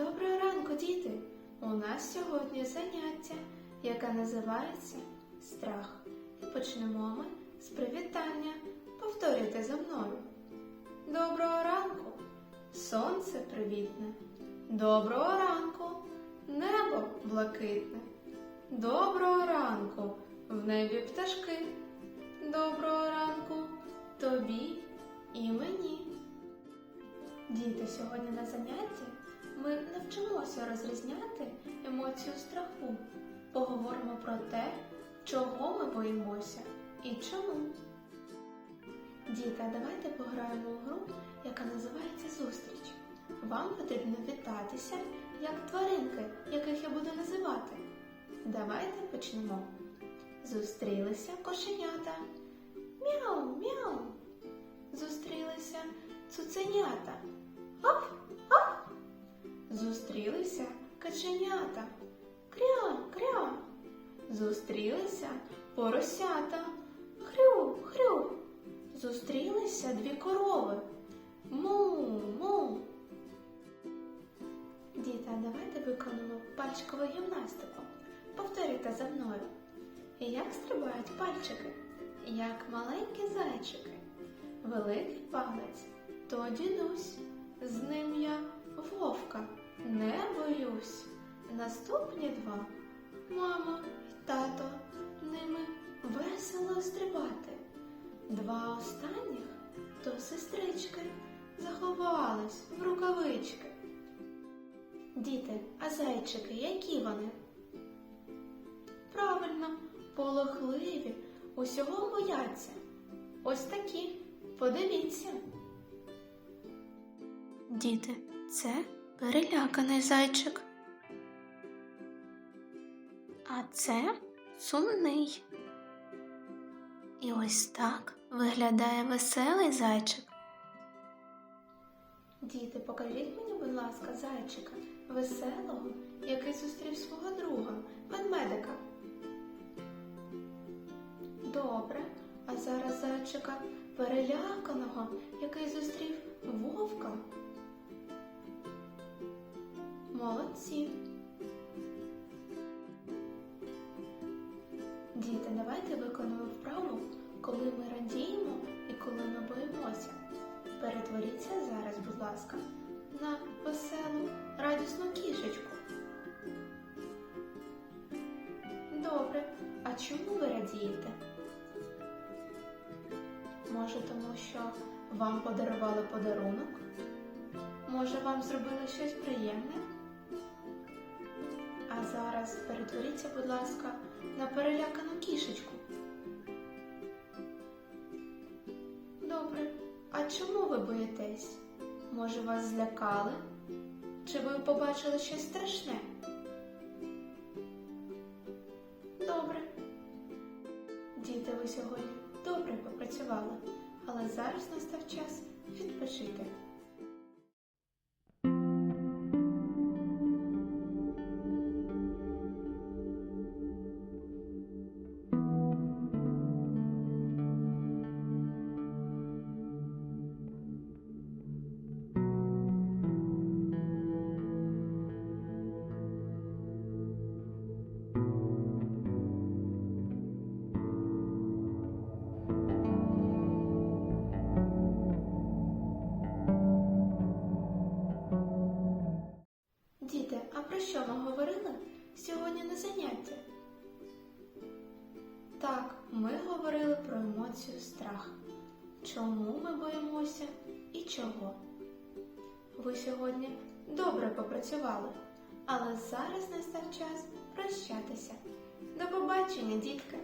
Доброго ранку, діти! У нас сьогодні заняття, яке називається Страх. І почнемо ми з привітання. Повторюйте за мною. Доброго ранку! Сонце привітне. Доброго ранку! Небо блакитне. Доброго ранку! В небі пташки. Доброго ранку тобі і мені. Діти, сьогодні на занятті ми навчимося розрізняти емоцію страху. Поговоримо про те, чого ми боїмося і чому. Діти, давайте пограємо у гру, яка називається Зустріч. Вам потрібно вітатися як тваринки, яких я буду називати. Давайте почнемо. Зустрілися кошенята. Мяу, мяу. Зустрілися цуценята. Зустрілися каченята. Кря, кря. Зустрілися поросята. Хрю, хрю. Зустрілися дві корови. Му, му. Діти, давайте виконуємо пальчикову гімнастику. Повторюйте за мною. Як стрибають пальчики, як маленькі зайчики. Великий палець то дідусь, Наступні два мама і тато ними весело стрибати. Два останніх то сестрички заховались в рукавички. Діти, а зайчики, які вони? Правильно, полохливі, усього бояться. Ось такі, подивіться. Діти, це переляканий зайчик. А це сумний. І ось так виглядає веселий зайчик. Діти, покажіть мені, будь ласка, зайчика веселого, який зустрів свого друга, ведмедика. Добре, а зараз зайчика переляканого, який зустрів вовка. Молодці. Давайте виконуємо вправу, коли ми радіємо і коли ми боїмося. Перетворіться зараз, будь ласка, на веселу, радісну кішечку. Добре, а чому ви радієте? Може, тому що вам подарували подарунок? Може, вам зробили щось приємне? А зараз перетворіться, будь ласка, на перелякану кішечку. Добре. А чому ви боїтесь? Може, вас злякали? Чи ви побачили щось страшне? Добре. Діти, ви сьогодні добре попрацювали, але зараз настав час відпочити. Що ми говорили сьогодні на заняття? Так, ми говорили про емоцію страх. Чому ми боїмося і чого? Ви сьогодні добре попрацювали, але зараз настав час прощатися. До побачення, дітки!